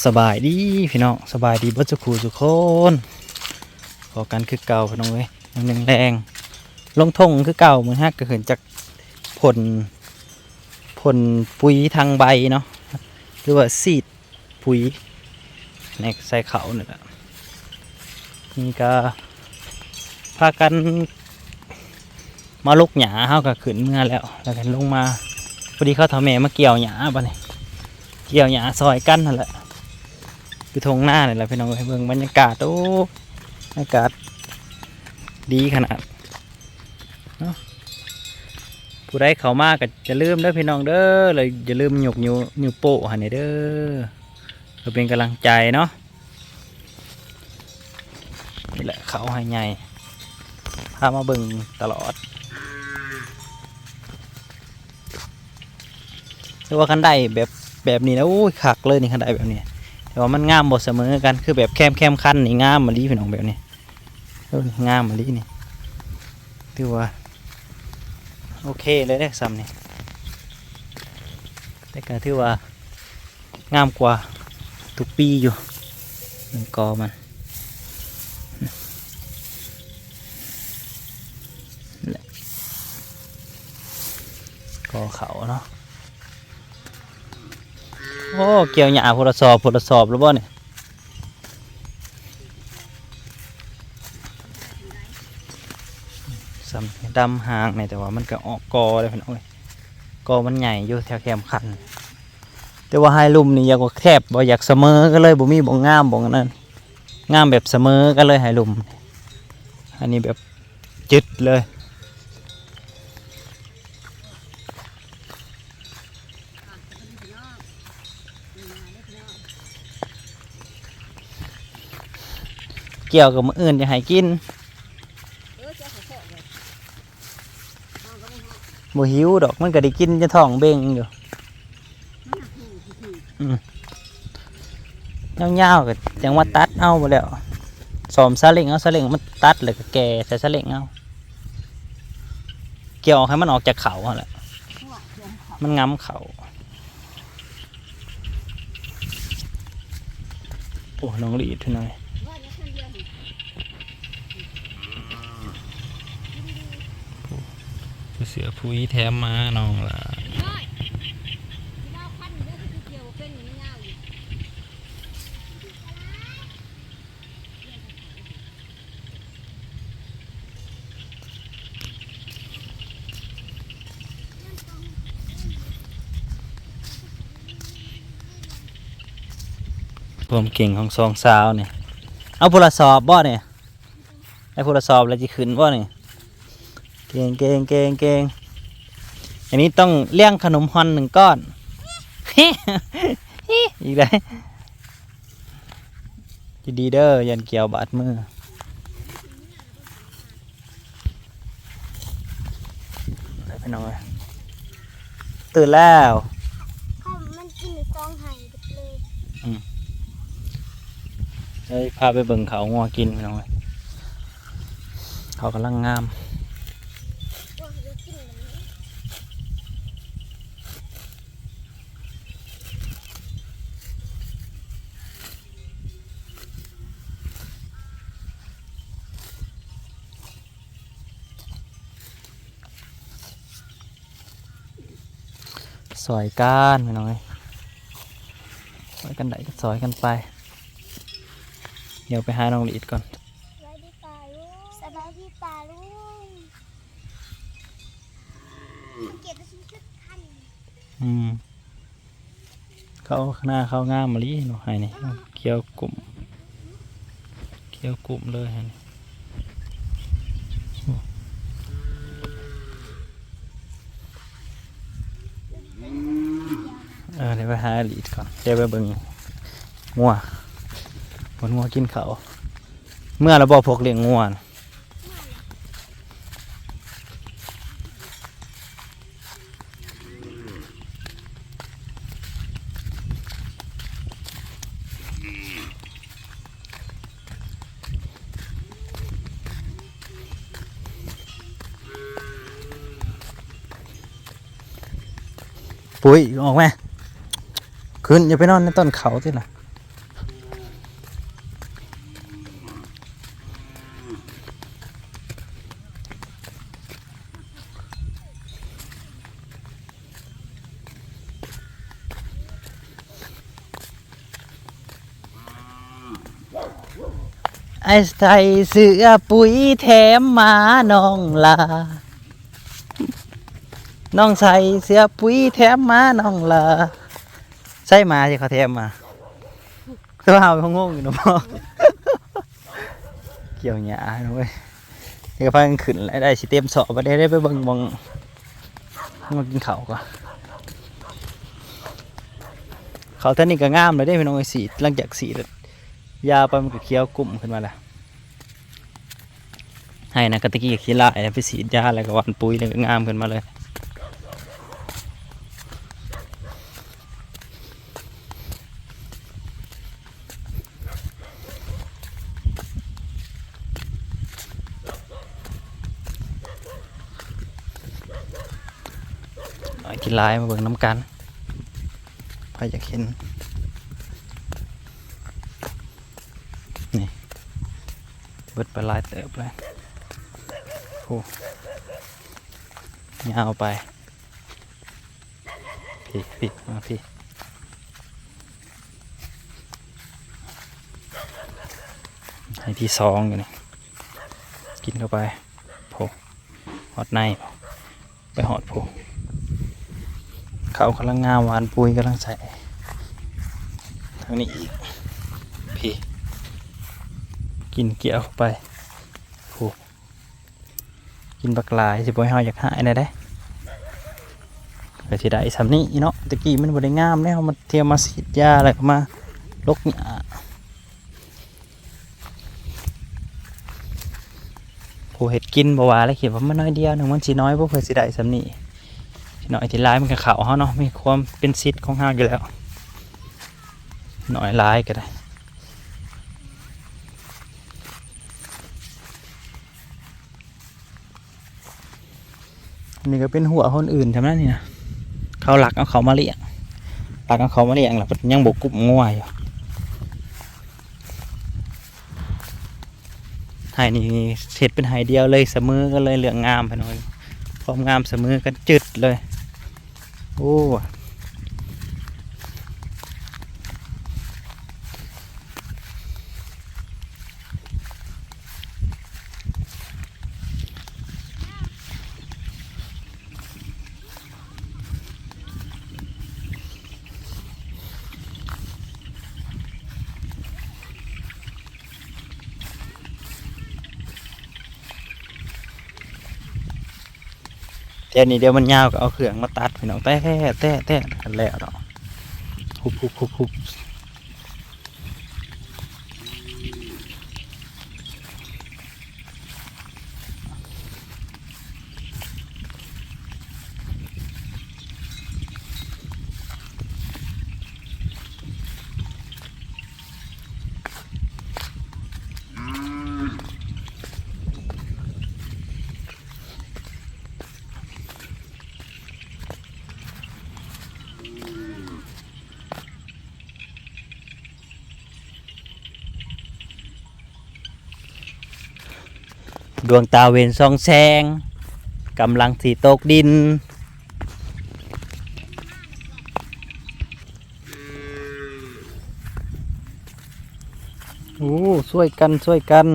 สบายดีพี่น้องสบายดีบัจจุคูสุคนขอกันคือเก่าพี่น้องเว้ยยังหนึ่งแรงลงทงคือเก่ามือฮักก็เห็นจากผลผลปุ๋ยทางใบเนาะหรือว่าซีดปุ๋ยในใส่เขาเนี่ยแหละนี่ก็พากันมาลุกหยาเฮาก็ขึ้นเมื่อแล้ว แล้วกันลงมาพอดีเขาทำแม่มาเกี่ยวหยาบ่เนี่ยเกี่ยวหยาซอยกันนั่นแหละ คือทงหน้าเนี่ยละพี่น้องให้เบิ่งบรรยากาศโอ้บรรยากาศดีขนาดเนาะผู้ใดเข้ามาก็จะลืมเด้อพี่น้องเด้อเลยอย่าลืมหยกนิ้วนิ้วโป้หันนี่เด้อเพื่อเป็นกำลังใจเนาะนี่แหละเขาให้ใหญ่พามาเบิ่งตลอดแต่ว่าคันได้แบบแบบนี้นะโอ้ยคักเลยนี่คันได้แบบนี้ แต่ว่ามันงามบทเสมอกันคือแบบแคมแคมคันนี่งามมาลีพี่น้องแบบนี้เอองามมาลีนี่ถือว่าโอเคเลยได้ซ้ำนี่แต่ก็ถือว่างามกว่าทุกปีอยู่หนึ่งกอมันกอเขาเนาะ อ้เกี่ยวหญ้าพลสอบพลสอบหรือบ่เนี่ยสำดำหางเนี่ยแต่ว่ามันก็ออกกอเลยพี่น้องเอ้ยกอมันใหญ่อยู่แถวแคมคัน แต่ว่าไฮลุ่มนี่อยากว่าแคบบ่อยากเสมอก็เลยบ่มีบ่งามบ่งนั้นงามแบบเสมอก็เลยไฮลุ่มอันนี้แบบจึดเลย เกี่ยวกับมืออื่นจะให้กินบ่หิวดอกมันก็ได้กินจะท้องเบ่งอยู่อืมยาๆก็จังว่าตัดเอาไปแล้วสอมซาเล็งเอาซาเล็งมันตัดเลยก็แก่ใส่ซาเล็งเอาเกี่ยวให้มันออกจากเขาแหละมันง้ำเขาโอ้น้องหลีดเท่านั้น ผู้เสือผู้อีแถมมาน้องล่ะความเก่งของสองสาวเนี่ย เอาพลสอบบ่เนี่ยได้พลสอบแล้วจะขึ้นบ่เนี่ย เก่งเก่งเก่งเก่ง อันนี้ต้องเลี้ยงขนมฮอนหนึ่งก้อนอีกได้จะดีเด้อยันเกี่ยวบาดมือได้ไปหน่อยตื่นแล้วข้าวมันกินหรือกองไห่ไปเลยเฮ้ยพาไปเบิ่งเขางัวกินไปหน่อยเขากำลังงาม ว่าจะกินแบบนี้ ซอยก้านไปหน่อยซอยกันไหนก็ซอยกันไป เดี๋ยวไปหาน้องลีดก่อนสบายดีป่าลุงสบายดีป่าลุงสังเกตว่าฉันชุดคันอืมเขาหน้าเขางามมาลีเนาะไห้นี่เกี่ยวกลุ่มเกี่ยวกลุ่มเลยฮะนี่ เออเดี๋ยวไปหาลีดก่อนเดี๋ยวไปเบิ่งงัวบนงัวกินเขาเมื่อเราบอกพวกเลี้ยงงัวปุ๋ยออกไหม ขึ้นอย่าไปนอนในต้นเขาสิล่ะไอ้ใส่เสื้อปุ๋ยแถมมาน้องลา น้องใส่เสื้อปุ๋ยแถมมาน้องลา ใช่มาที่เขาแถมมาตัวเฮาเขางงอยู่นะพ่อเกี่ยวหยาเนาะเว้ยเดี๋ยวก็พากันขึ้นแล้วได้สิเต็มสอบไปได้ได้ไปเบิ่งมองมากินเขาก่อนเขาท่านี่ก็งามเลยได้พี่น้องไอ้สีหลังจากสียาไปมันก็เคี้ยวกลุ่มขึ้นมาแล้วให้นะกะตะกี้ก็ขี้ลายไปสีดยาแล้วก็หวานปุ๋ยแล้วก็งามขึ้นมาเลย น่อยกินลายมาเบิ่งน้ำกันพออยากเห็นนี่เบิดไปลายเติบเลยโอ้ยาวไป พี่พี่มาพี่ให้ที่สองอยู่นี่กินเข้าไปโผหอดในไปหอดโผ เขากำลังงามหวานปุยกำลังใส่ทางนี้อีกพี่กินเกี่ยวเข้าไปโอ้กินบักลายสิบ่ให้เฮาอยากหายได้เด้ก็สิได้สำนี้เนาะตะกี้มันบ่ได้งามแล้วมันเทียมมาฉีดยาอะไรมาลกหญ้าผู้เฮ็ดกินบ่ว่าแล้วคิดว่ามันน้อยเดียวหนึ่งมันสิน้อยบ่เพื่อสิได้สำนี้ หน่อยที่ร้ายมันก็เขาเขาเนาะมีความเป็นซิดของห้างอยู่แล้ว หน่อยร้ายก็ได้อันนี่ก็เป็นหัวคนอื่นใช่ไหมนี่นะเขาหลักเอาเขามาเลี้ยงหลักเอาเขามาเลี้ยงแล้วก็ยังบกกลุ่มง่วยอยู่ไห้นี่เสร็จเป็นไห้เดียวเลยเสมอก็เลยเหลืองงามไปหน่อยความงามเสมอกันจุดเลย โแต่นี้เดี๋ยวมันยาวก็เอาเครื่องมาตัดพี่น้องแต่แต่แต่แต่แล้วเนาะฮุบฮุบฮุบฮุบ ดวงตาเวนซองแซงกำลังสีตกดิน โอ้ช่วยกันช่วยกัน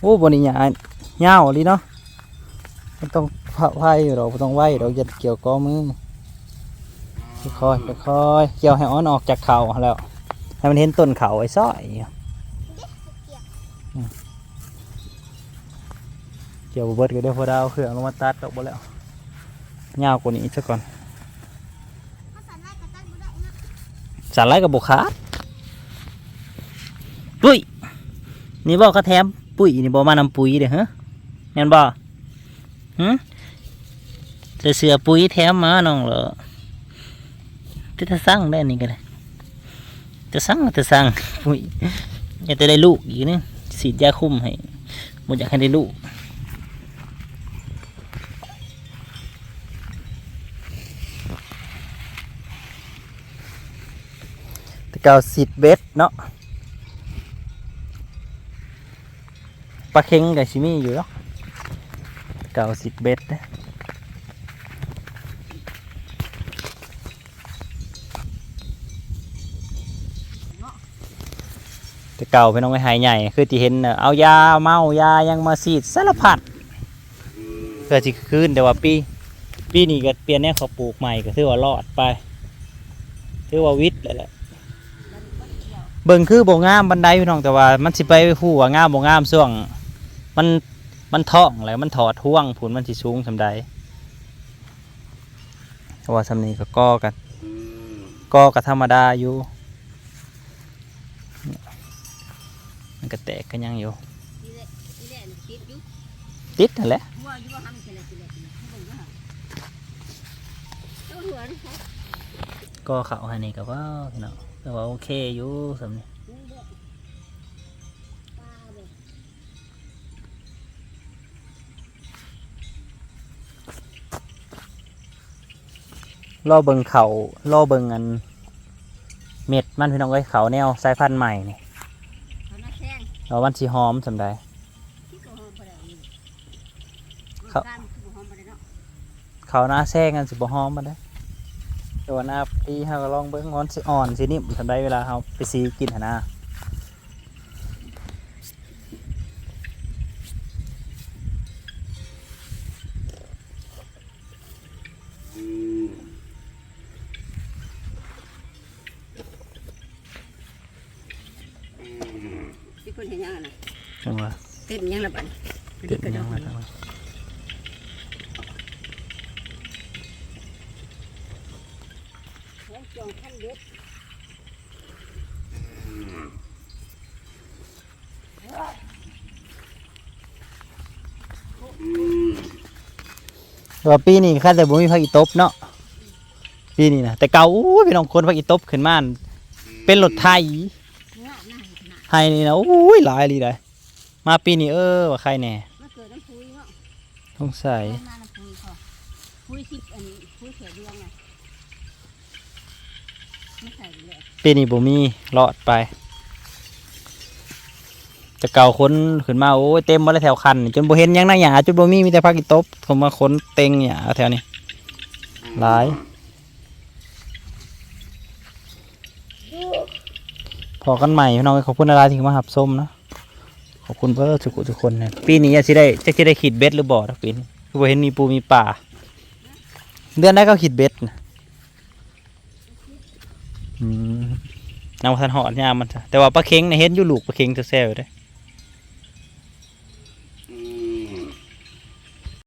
โอ้บนิยาเงาลีเนาะไม่ต้องไพ่หรอกไม่ต้องไหวเราจะเกี่ยวกอมือค่อยค่อยเกี่ยวให้อ้อนออกจากเข่าแล้ว ให้มันเห็นต้นเข่าไอ้ซ้อย เกี่ยวเบิดก็เดี๋ยวพอดาวเครื่องลงมาตัดดอกบ่แล้วยาวกว่านี้ซะก่อนภาษาไลกับบุได้นะสารไล่กับบุขาปุ้ยนี่บอกเขาแถมปุ๋ยนี่บอกมานำปุ๋ยเด้อฮะแม่นบ่หึจะเสือปุ๋ยแถมมาน้องเหรอจะจะสั่งได้นี่ก็ได้จะสั่งจะสั่งปุ๋ยอยากจะได้ลูกอีกนึงฉีดยาคุ้มให้บ่อยากให้ได้ลูก แตะ เกาสิดเบ็ดเนาะปลาเค็งกับชิมี่อยู่เนาะเกาสิดเบ็ดนะแต่เก่าพี่น้องไว้หายใหญ่ คือที่เห็นเอายาเมายายังมาสีดสารพัดเพื่อสิคืนแต่ว่าปีปีนี้ก็เปลี่ยนแนวเขาปลูกใหม่ก็ถือว่ารอดไปถือว่าวิทย์เลยแหละ เบิ่งคือบ่งามบันไดพี่น้องแต่ว่ามันสิไปฮู้ว่างามบ่งามช่วง มันมันท้องแล้วมันถอดห่วงผุนมันสิสูงสำใดว่าสำนี้ก็ก่อกันก่อก็ธรรมดาอยู่มันก็แตกกันยังอยู่ติดอยู่ติดนั่นแหละหัวอยู่ว่าทำเสร็จแล้วเสร็จแล้วให้เบิ่งว่าเจ้าหัวนี่ค่ะก็เขาให้นี่ก็ว่าพี่น้อง แต่ว่าโอเคอยู่สำนี้นี่แหละปลาเลยล่อเบิงเขาล่อเบิงอัน เม็ดมันพี่น้องไอ้ยเขาแนวสายพันธุ์ใหม่นี่เขาหน้าแข้งแล้วมันสีหอมสำใดที่ก็หอมไปแล้วนี่ครับการมันคือบ่หอมไปแล้วเนาะเขาหน้าแซงกันสิบ่หอมมาได้ อแต่วนอาพี่เฮาก็ลองเบิ่งงอนสิอ่อนสินิ่มสำได้เวลาเฮาไปซีกินหนนะ แล้วจองขั้นเด็ดแต่ว่าปีนี้ค่าแต่บ่มีผักอีตบเนาะปีนี้นะแต่เก่าอู้ยพี่น้องคนผักอีตบขึ้นมาอั่นเป็นรถไทยเนื้อหน้าขนาดไทยนี่นะอู้ยหลายเลยได้มาปีนี้เออว่าใครแน่มาเกิดน้ำพุยเนาะสงสัยเอามาน้ำพุยค่ะพุยสิบอันนี้พุยเขียวเดืองไงไม่ใส่เลย ปีนี้บ่มีรอดไปแต่เก่าค้นขึ้นมาโอ้ยเต็มหมาแล้วแถวคันจนบ่เห็นยังหน้าหยาจนบ่มีมีแต่ผักอีตบผมมาค้นเต็งหยาแถวนี้หลายพอกันใหม่พี่น้องขอบคุณอะไรที่มาหับส้มนะขอบคุณเพื่อทุกคนทุกคนเนี่ยปีนี้จะได้จะจะได้ขีดเบ็ดหรือบ่อทักปีนี้คือบ่เห็นมีปูมีป่า เดือนได้ก็ขีดเบ็ดนะอืม นำมาทันหอดยามมันจ้ะแต่ว่าปลาเค็งในเห็นอยู่ลูกปลาเค็งจะแซ่บอยู่เด้อ